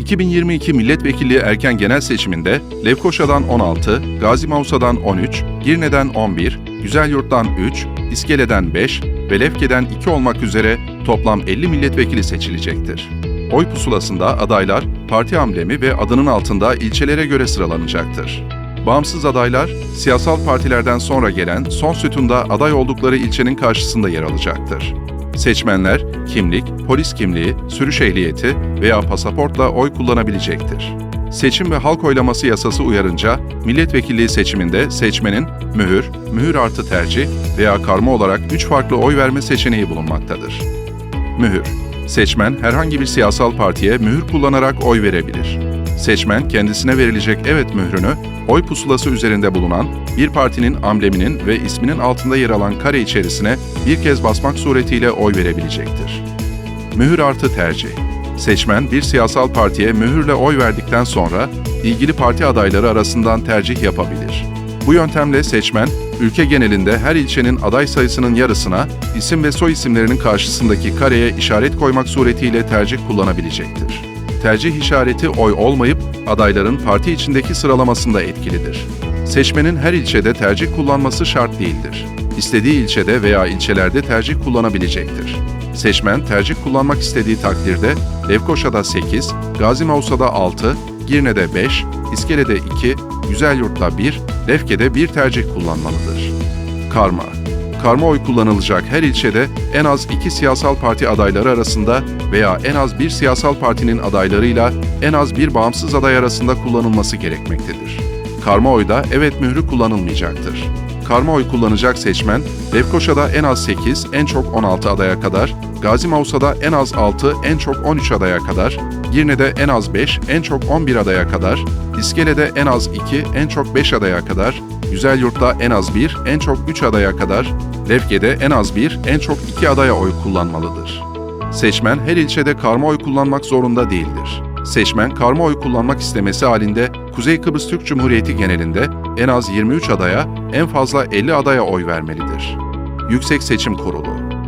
2022 milletvekilliği erken genel seçiminde Lefkoşa'dan 16, Gazi Mausa'dan 13, Girne'den 11, Güzelyurt'tan 3, İskele'den 5 ve Lefke'den 2 olmak üzere toplam 50 milletvekili seçilecektir. Oy pusulasında adaylar parti amblemi ve adının altında ilçelere göre sıralanacaktır. Bağımsız adaylar, siyasal partilerden sonra gelen son sütunda aday oldukları ilçenin karşısında yer alacaktır. Seçmenler, kimlik, polis kimliği, sürüş ehliyeti veya pasaportla oy kullanabilecektir. Seçim ve halk oylaması yasası uyarınca, milletvekilliği seçiminde seçmenin mühür, mühür artı tercih veya karma olarak üç farklı oy verme seçeneği bulunmaktadır. Mühür Seçmen herhangi bir siyasal partiye mühür kullanarak oy verebilir. Seçmen kendisine verilecek evet mührünü oy pusulası üzerinde bulunan bir partinin ambleminin ve isminin altında yer alan kare içerisine bir kez basmak suretiyle oy verebilecektir. Mühür artı tercih. Seçmen bir siyasal partiye mühürle oy verdikten sonra ilgili parti adayları arasından tercih yapabilir. Bu yöntemle seçmen, ülke genelinde her ilçenin aday sayısının yarısına isim ve soy isimlerinin karşısındaki kareye işaret koymak suretiyle tercih kullanabilecektir. Tercih işareti oy olmayıp adayların parti içindeki sıralamasında etkilidir. Seçmenin her ilçede tercih kullanması şart değildir. İstediği ilçede veya ilçelerde tercih kullanabilecektir. Seçmen tercih kullanmak istediği takdirde Lefkoşa'da 8, Gazi Mausa'da 6, Girne'de 5, İskele'de 2, Güzelyurt'ta 1, Lefke'de 1 tercih kullanmalıdır. Karma Karma oy kullanılacak her ilçede en az iki siyasal parti adayları arasında veya en az bir siyasal partinin adaylarıyla en az bir bağımsız aday arasında kullanılması gerekmektedir. Karma oyda evet mührü kullanılmayacaktır. Karma oy kullanacak seçmen, Lefkoşa'da en az 8, en çok 16 adaya kadar, Gazi Mausa'da en az 6, en çok 13 adaya kadar, Girne'de en az 5, en çok 11 adaya kadar, İskele'de en az 2, en çok 5 adaya kadar, Güzelyurt'ta en az 1, en çok 3 adaya kadar, Lefke'de en az 1, en çok 2 adaya oy kullanmalıdır. Seçmen her ilçede karma oy kullanmak zorunda değildir. Seçmen karma oy kullanmak istemesi halinde Kuzey Kıbrıs Türk Cumhuriyeti genelinde en az 23 adaya, en fazla 50 adaya oy vermelidir. Yüksek Seçim Kurulu